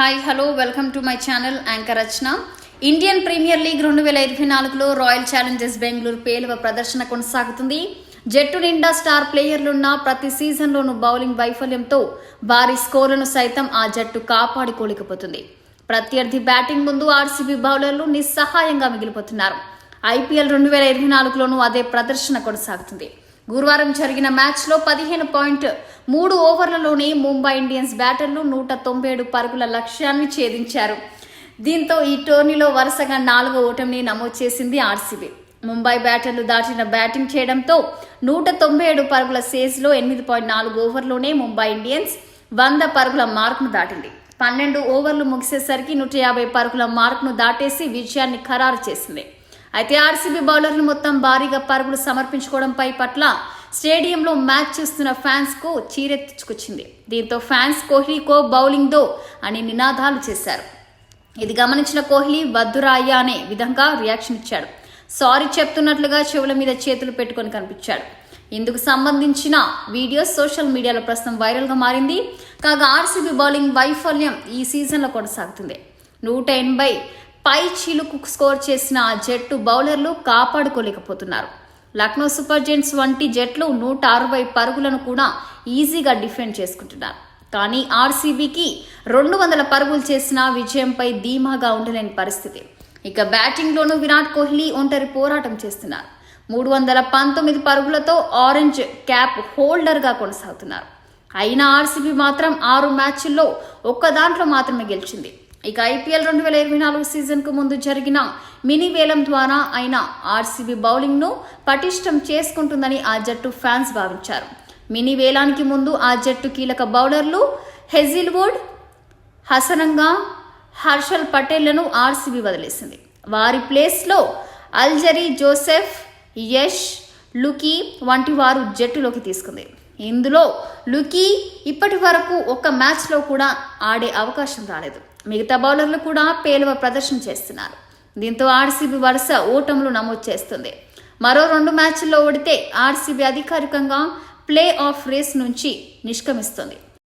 Hi hello welcome to my channel anchor Rachana Indian Premier League రెండు వేల ఇరవై నాలుగులో రాయల్ ఛాలెంజర్స్ బెంగళూరు పేలువ ప్రదర్శన కొనసాగుతుంది. జట్టు నిండా స్టార్ ప్లేయర్లున్న ప్రతి సీజన్లోనూ బౌలింగ్ వైఫల్యంతో భారీ స్కోర్లను సైతం ఆ జట్టు కాపాడుకోలేకపోతుంది. ప్రత్యర్థి బ్యాటింగ్ ముందు ఆర్సీబీ బౌలర్లు నిస్సహాయంగా మిగిలిపోతున్నారు. ఐపీఎల్ రెండు వేల ఇరవై నాలుగులోనూ అదే ప్రదర్శన కొనసాగుతుంది. గురువారం జరిగిన మ్యాచ్లో పదిహేను పాయింట్ మూడు ఓవర్లలోనే ముంబై ఇండియన్స్ బ్యాటర్లు నూట తొంభై ఏడు పరుగుల లక్ష్యాన్ని ఛేదించారు. దీంతో ఈ టోర్నీలో వరుసగా నాలుగో ఓటమిని నమోదు చేసింది ఆర్సీబీ. ముంబై బ్యాటర్లు దాటిన బ్యాటింగ్ చేయడంతో నూట తొంభై ఏడు పరుగుల సేజ్లో ఎనిమిది పాయింట్ నాలుగు ఓవర్లోనే ముంబై ఇండియన్స్ వంద పరుగుల మార్కును దాటింది. పన్నెండు ఓవర్లు ముగిసేసరికి నూట యాభై పరుగుల మార్కును దాటేసి విజయాన్ని ఖరారు చేసింది. అయితే ఆర్సీబీ బౌలర్లు మొత్తం భారీగా పరుగులు సమర్పించుకోవడంపై పట్ల స్టేడియంలో మ్యాచ్ చూస్తున్న ఫ్యాన్స్కు చీరెత్తించుకొచ్చింది. దీంతో ఫ్యాన్స్ కోహ్లీకో బౌలింగ్ దో అని నినాదాలు చేశారు. ఇది గమనించిన కోహ్లీ వద్దురాయ్యా అనే విధంగా రియాక్షన్ ఇచ్చాడు. సారీ చెప్తున్నట్లుగా చెవుల మీద చేతులు పెట్టుకొని కనిపించాడు. ఇందుకు సంబంధించిన వీడియో సోషల్ మీడియాలో ప్రస్తుతం వైరల్గా మారింది. కాగా ఆర్సీబీ బౌలింగ్ వైఫల్యం ఈ సీజన్లో కొనసాగుతుంది. నూట ఎనభై పై చిలుకు స్కోర్ చేసిన ఆ జట్టు బౌలర్లు కాపాడుకోలేకపోతున్నారు. లక్నో సూపర్ జెంట్స్ వంటి జట్లు నూట అరవై పరుగులను కూడా ఈజీగా డిఫెండ్ చేసుకుంటున్నారు. కానీ ఆర్సీబీకి రెండు వందల పరుగులు చేసిన విజయంపై ధీమాగా ఉండలేని పరిస్థితి. ఇక బ్యాటింగ్లోనూ విరాట్ కోహ్లీ ఒంటరి పోరాటం చేస్తున్నారు. మూడు వందల పంతొమ్మిది పరుగులతో ఆరెంజ్ క్యాప్ హోల్డర్గా కొనసాగుతున్నారు. అయినా ఆర్సీబీ మాత్రం ఆరు మ్యాచ్ల్లో ఒక్క దాంట్లో మాత్రమే గెలిచింది. ఇక ఐపీఎల్ రెండు వేల ఇరవై నాలుగు సీజన్కు ముందు జరిగిన మినీ వేలం ద్వారా ఆయన ఆర్సీబీ బౌలింగ్ను పటిష్టం చేసుకుంటుందని ఆ జట్టు ఫ్యాన్స్ భావించారు. మినీ వేలానికి ముందు ఆ జట్టు కీలక బౌలర్లు హెజిల్వుడ్ హసనంగా హర్షల్ పటేళ్ళను ఆర్సీబీ వదిలేసింది. వారి ప్లేస్లో అల్జరీ జోసెఫ్ యష్ లుకీ వంటి వారు జట్టులోకి తీసుకుంది. ఇందులో లుకీ ఇప్పటి వరకు ఒక్క మ్యాచ్లో కూడా ఆడే అవకాశం రాలేదు. మిగతా బౌలర్లు కూడా పేలువ ప్రదర్శన చేస్తున్నారు. దీంతో ఆర్సీబీ వరుస ఓటములు నమోదు చేస్తుంది. మరో రెండు మ్యాచ్ల్లో ఓడితే ఆర్సీబీ అధికారికంగా ప్లే ఆఫ్ రేస్ నుంచి నిష్క్రమిస్తుంది.